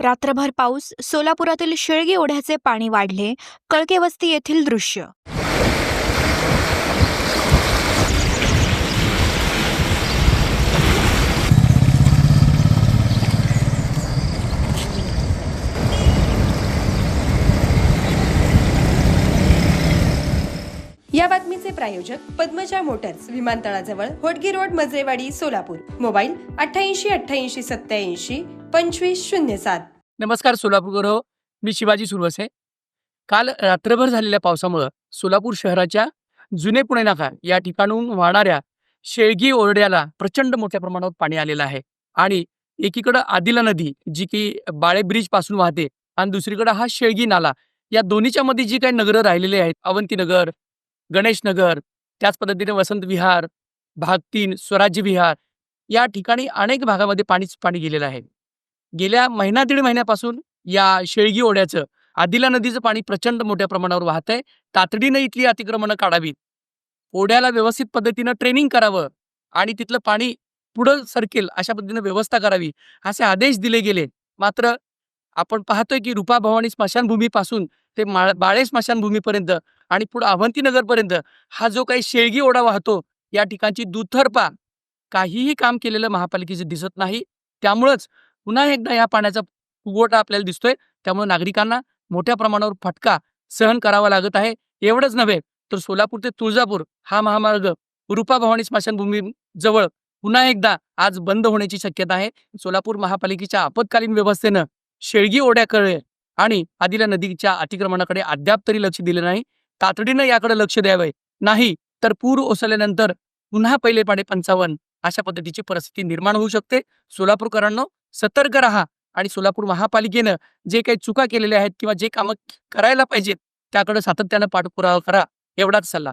रात्रभर पाऊस सोलापुरातील शेळगी ओढ्याचे पाणी वाढले कळकेवस्ती येथील दृश्य. या बातमीचे प्रायोजक पद्मजा मोटर्स विमानतळाजवळ होटगी रोड मजरेवाडी सोलापूर. मोबाईल अठ्ठ्याऐंशी अठ्ठ्याऐंशी सत्याऐंशी पंचवीस शून्य सात. नमस्कार सोलापूरकर हो. मी शिवाजी सुरवसे. काल रात्रभर झालेल्या पावसामुळं सोलापूर शहराच्या जुने पुणे नाका या ठिकाणून वाहणाऱ्या शेळगी ओरड्याला प्रचंड मोठ्या प्रमाणावर पाणी आलेलं आहे. आणि एकीकडं आदिला नदी जी की बाळे ब्रिजपासून वाहते आणि दुसरीकडं हा शेळगी नाला. या दोन्हीच्या मध्ये जी काही नगरं राहिलेली आहेत अवंतीनगर गणेशनगर त्याच पद्धतीने वसंत विहार भाग तीन स्वराज्य विहार या ठिकाणी अनेक भागामध्ये पाणीच पाणी गेलेलं आहे. गेल्या महिना दीड महिन्यापासून या शेळगी ओढ्याचं आदिला नदीचं पाणी प्रचंड मोठ्या प्रमाणावर वाहत आहे. तातडीनं इथली अतिक्रमणं काढावीत. ओढ्याला व्यवस्थित पद्धतीनं ट्रेनिंग करावं आणि तिथलं पाणी पुढं सरकेल अशा पद्धतीनं व्यवस्था करावी असे आदेश दिले गेले. मात्र आपण पाहतोय की रुपा भवानी स्मशानभूमीपासून ते बाळे स्मशानभूमीपर्यंत आणि पुढं अवंतीनगरपर्यंत हा जो काही शेळगी ओढा वाहतो या ठिकाणची दुथरपा काहीही काम केलेलं महापालिकेचं दिसत नाही. त्यामुळंच पुन्हा एकदा या पाण्याचा फुगवटा आपल्याला दिसतोय. त्यामुळे नागरिकांना मोठ्या प्रमाणावर फटका सहन करावा लागत आहे. एवढंच नव्हे तर सोलापूर ते तुळजापूर हा महामार्ग रुपा भवानी स्मशानभूमी जवळ पुन्हा एकदा आज बंद होण्याची शक्यता आहे. सोलापूर महापालिकेच्या आपत्कालीन व्यवस्थेनं शेळगी ओढ्याकडे आणि आदिला नदीच्या अतिक्रमणाकडे अद्याप तरी लक्ष दिलं नाही. तातडीनं याकडे लक्ष द्यावे. नाही तर पूर ओसरल्यानंतर पुन्हा पहिले पाडे पंचावन्न अशा पद्धतीची परिस्थिती निर्माण होऊ शकते. सोलापूरकरांनो सतर्क राहा आणि सोलापूर महापालिकेनं जे काही चुका केलेल्या आहेत किंवा जे कामं करायला पाहिजेत त्याकडे सातत्यानं पाठपुरावा करा एवढाच सल्ला.